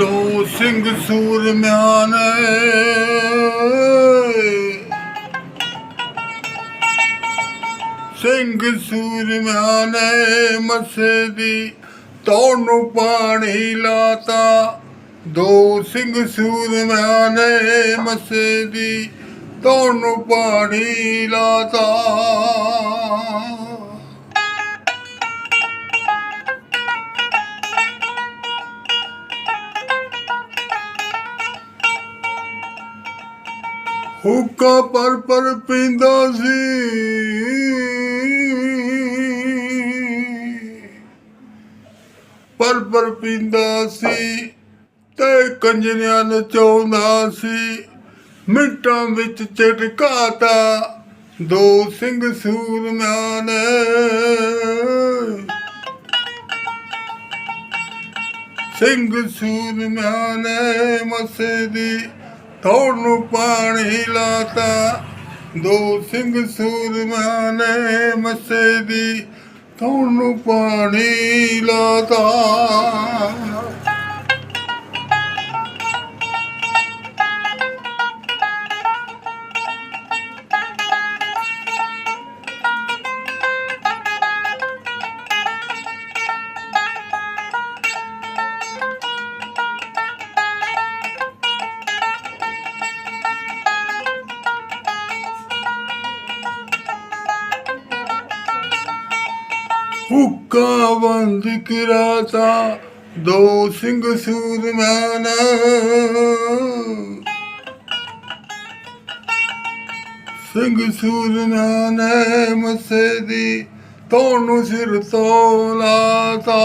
ਦੋ ਸਿੰਘ ਸੂਰਮਿਆਂ ਨੇ ਸਿੰਘ ਸੂਰਮਿਆਂ ਨੇ ਮਸੇ ਦੀ ਤੋੜ ਨੂੰ ਪਾਣੀ ਲਾਤਾ। ਦੋ ਸਿੰਘ ਸੂਰਮਿਆਂ ਨੇ ਮਸੇ ਦੀ ਤੋੜ ਨੂੰ ਪਾਣੀ ਲਾਤਾ। ਹੁੱਕਾ ਪਰ ਪਰ ਪੀਂਦਾ ਸੀ। ਪਰ ਪਰ ਪੀਂਦਾ ਸੀ ਤੇ ਕੰਜਰਿਆਂ ਨਚਾਉਂਦਾ ਸੀ। ਮਿੰਟਾਂ ਵਿੱਚ ਝਟਕਾਤਾ ਦੋ ਸਿੰਘ ਸੂਰਮਿਆਂ ਨੇ ਸਿੰਘ ਸੂਰਮਿਆਂ ਨੇ ਮਸੇ ਦੀ ਤੋੜ ਨੂੰ ਪਾਣੀ ਲਾਤਾ। ਦੋ ਸਿੰਘ ਸੂਰਮਿਆਂ ਨੇ ਮਸੇ ਦੀ ਤੋੜ ਨੂੰ ਪਾਣੀ ਲਾਤਾ। ਹੁੱਕਾ ਬੰਦ ਕਿਰਾਤਾ, ਦੋ ਸਿੰਘ ਸੂਰਮੈਨ। ਸਿੰਘ ਸੂਰਮਿਆਂ ਨੇ ਮਸੇ ਦੀ ਤੁਹਾਨੂੰ ਸਿਰ ਤੋਂ ਲਾਤਾ।